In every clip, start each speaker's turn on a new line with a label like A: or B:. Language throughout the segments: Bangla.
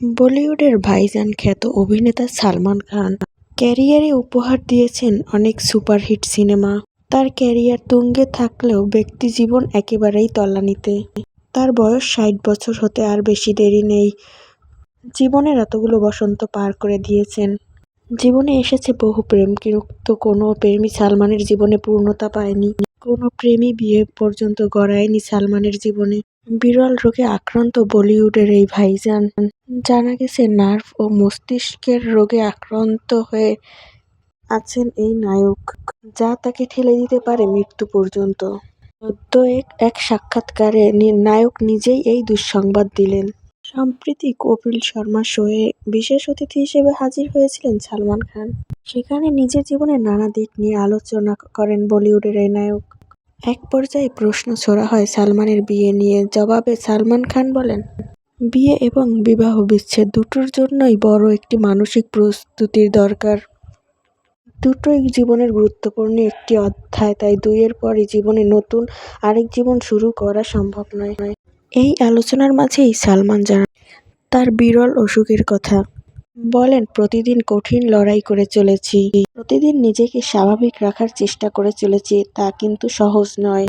A: বলিউডের ভাইজান খ্যাত অভিনেতা সালমান খান ক্যারিয়ারে উপহার দিয়েছেন অনেক সুপারহিট সিনেমা। তার ক্যারিয়ার তুঙ্গে থাকলেও ব্যক্তি জীবন একেবারেই তলানিতে তার বয়স ষাট বছর হতে আর বেশি দেরি নেই। জীবনের এতগুলো বসন্ত পার করে দিয়েছেন। জীবনে এসেছে বহু প্রেম, কিন্তু কোনো প্রেমই সালমানের জীবনে পূর্ণতা পায়নি। কোনো প্রেমই বিয়ে পর্যন্ত গড়ায়নি সালমানের জীবনে। বিরল রোগে আক্রান্ত বলিউডের এই ভাইজান। জানা গেছে, নার্ভ ও মস্তিষ্কের রোগে আক্রান্ত হয়ে আছেন এই নায়ক, যা তাকে ঠেলে দিতে পারে মৃত্যু পর্যন্ত। এক এক সাক্ষাৎকারে নায়ক নিজেই এই দুঃসংবাদ দিলেন। সম্প্রতি কপিল শর্মা শোয়ে বিশেষ অতিথি হিসেবে হাজির হয়েছিলেন সালমান খান। সেখানে নিজের জীবনের নানা দিক নিয়ে আলোচনা করেন বলিউডের এই নায়ক। এক পর্যায়ে প্রশ্ন ছোড়া হয় সালমানের বিয়ে নিয়ে। জবাবে সালমান খান বলেন বিয়ে এবং বিবাহ বিচ্ছেদ দুটোর জন্যই বড় একটি মানসিক প্রস্তুতির দরকার। দুটোই জীবনের গুরুত্বপূর্ণ একটি অধ্যায়, তাই দুইয়ের পরই জীবনে নতুন আরেক জীবন শুরু করা সম্ভব নয়। এই আলোচনার মাঝেই সালমান জানান, তার বিরল অসুখের কথা। বলেন, প্রতিদিন কঠিন লড়াই করে চলেছি। প্রতিদিন নিজেকে স্বাভাবিক রাখার চেষ্টা করে চলেছি, তা কিন্তু সহজ নয়।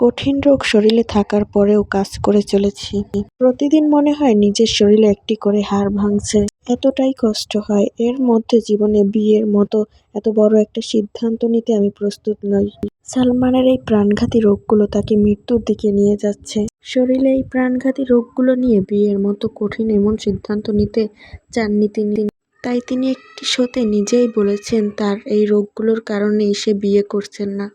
A: কঠিন রোগ শরীরে থাকার পরেও কাজ করে চলেছি। প্রতিদিন মনে হয় নিজের শরীরে একটি করে হাড় ভাঙছে। এতটাই কষ্ট হয়। এর মধ্যে জীবনে বিয়ের মতো এত বড় একটা সিদ্ধান্ত নিতে আমি প্রস্তুত নই। সালমানের এই প্রাণঘাতী রোগগুলো তাকে মৃত্যুর দিকে নিয়ে যাচ্ছে। শরীরে এই প্রাণঘাতী রোগগুলো নিয়ে বিয়ের মতো কঠিন এমন সিদ্ধান্ত নিতে চাননি তিনি। তাই তিনি একটি শোতে নিজেই বলেছেন, তার এই রোগগুলোর কারণেই সে বিয়ে করছেন না।